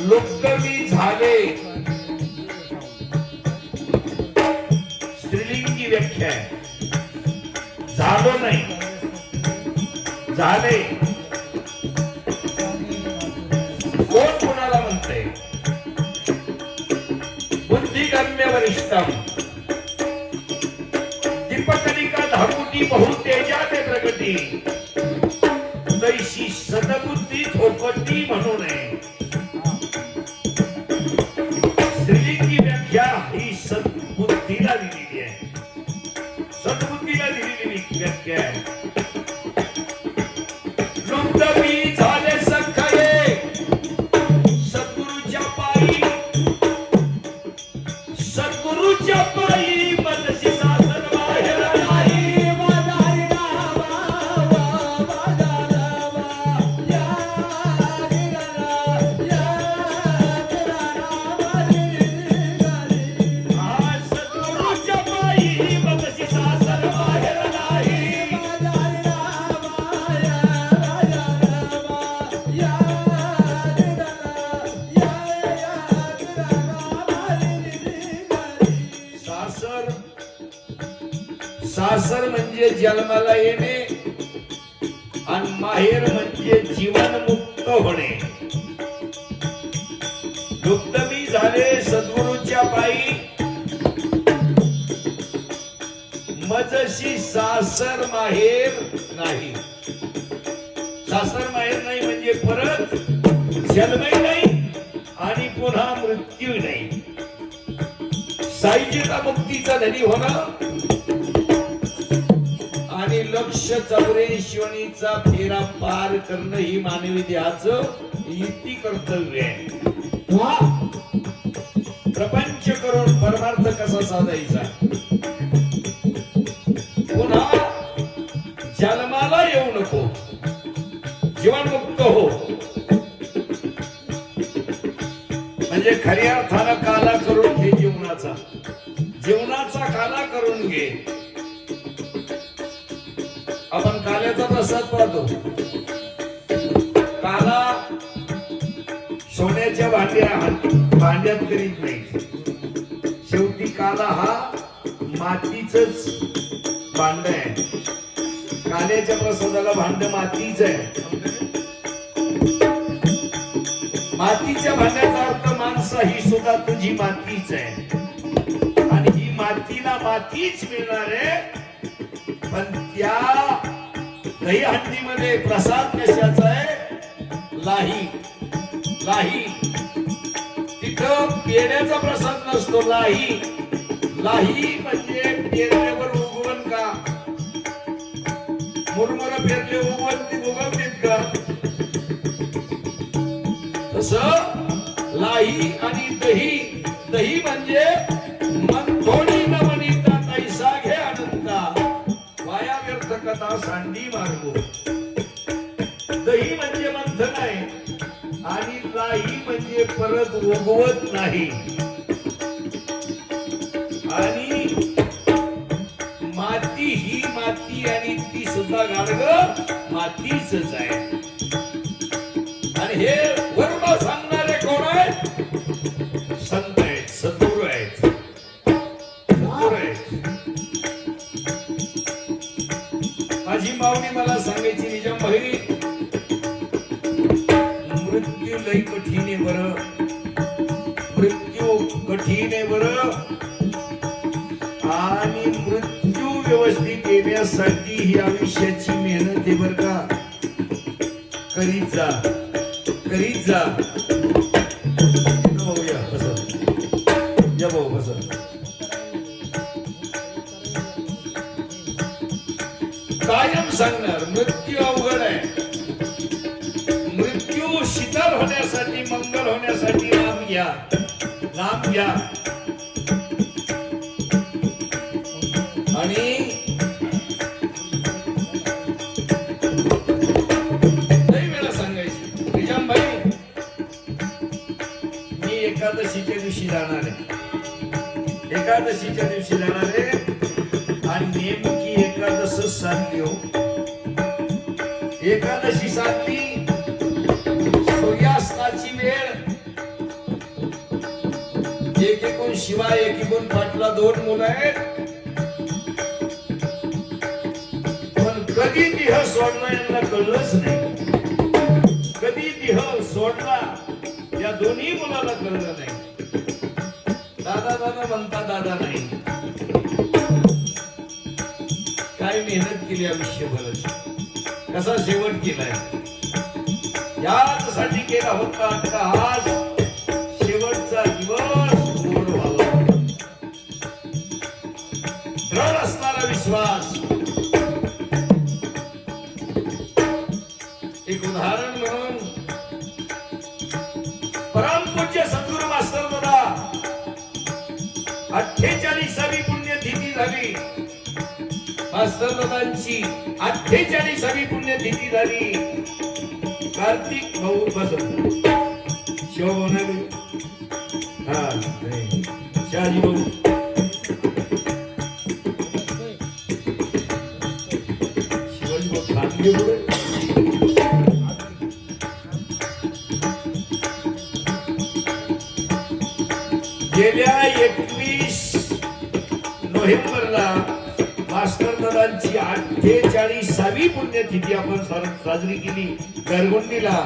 लोकमी झाले. स्त्रीलिंगी व्याख्या आहे. झालो नाही. झाले. कोण कोणाला म्हणते बुद्धिगम्य वरिष्ठम. दीपकलिका धाकुटी बहुतेजाने प्रगती. तैशी सदबुद्धी थोपटी म्हणू नये सद्बुद्धीला दिलेली व्याख्या आहे लुप्तमी झाले सासर म्हणजे जन्माला येणे आणि माहेर म्हणजे जीवनमुक्त होणे. दुग्धमी झाले सद्गुरूच्या पायी. मजशी सासर माहेर नाही. सासर माहेर नाही म्हणजे परत जन्मही नाही आणि पुन्हा मृत्यू नाही. साईजीचा मुक्तीचा धनी होणं आणि चौरे शिवणीचा फेरा पार करणं ही मानवी देहाच इति कर्तव्य आहे. प्रपंच करून परमार्थ कसा साधायचा? पुन्हा जन्माला येऊ नको. जीवनमुक्त हो. म्हणजे खऱ्या अर्थानं काला करून घे जीवनाचा. जीवनाचा काला करून घे. आपण काल्याचा प्रसाद पाहतो. काला सोन्याच्या भांड्या भांड्यात करीत नाही. शेवटी काला हा मातीच भांड आहे. काल्याच्या प्रसादाला भांड मातीच आहे. मातीच्या भांड्याचा अर्थ माणसा ही सुद्धा तुझी मातीच आहे. आणि ही मातीला मातीच मिळणार आहे. पण त्या दही हंडीमध्ये प्रसाद कशाचा आहे? लाही. लाही. तिथं पेण्याचा प्रसाद नसतो लाही. लाही म्हणजे पेरण्यावर उगवण का? मुरमुर पेरले उगवण ती उगवतील का? तस लाही आणि दही. दही म्हणजे सांडी मार्गो दही म्हणजे मंथन आहे आणि लाई म्हणजे परत उगवत नाही. आणि माती ही माती आणि ती सुद्धा गाडग मातीच आहे. मृत्यू लई कठीण आहे बर. मृत्यू कठीण बर. आणि मृत्यू व्यवस्थित येण्यासाठी ही आयुष्याची मेहनत आहे बर का. करीत जा करीत जा. भाऊ या बसा. या भाऊ बसा. कायम सांगणार मृत्यू घ्या नाम घ्या आणि वेळा सांगायची. निजाम मी एकादशीच्या दिवशी जाणार आहे. एकादशीच्या दिवशी जाणार आहे आणि नेमकी एकादश साधली हो. एकादशी साधली एक एकूण शिवाय एक एकूण पाटला दोन मुलं आहेत. पण कधी देह सोडला यांना कळलंच नाही. कधी देह सोडला या दोन्ही मुलाला कळलं नाही. दादा दादा म्हणता दादा नाही. काय मेहनत केली आयुष्यभर कसा शेवट केलाय? यासाठी केला होता का? विश्वास एक उदाहरण म्हणून परमपूज्य सद्गुरू मास्तर दादा अठ्ठेचाळीसावी पुण्यतिथी झाली. मास्तर दादांची अठ्ठेचाळीसावी पुण्यतिथी झाली. कार्तिक भाऊ बसत शिवभाऊ नाही हा नाही. शहाजी भाऊ गेल्या एकवीस नोव्हेंबरला मास्टर दादांची अठ्ठेचाळीसावी पुण्यतिथी आपण साजरी केली. गरगुंडीला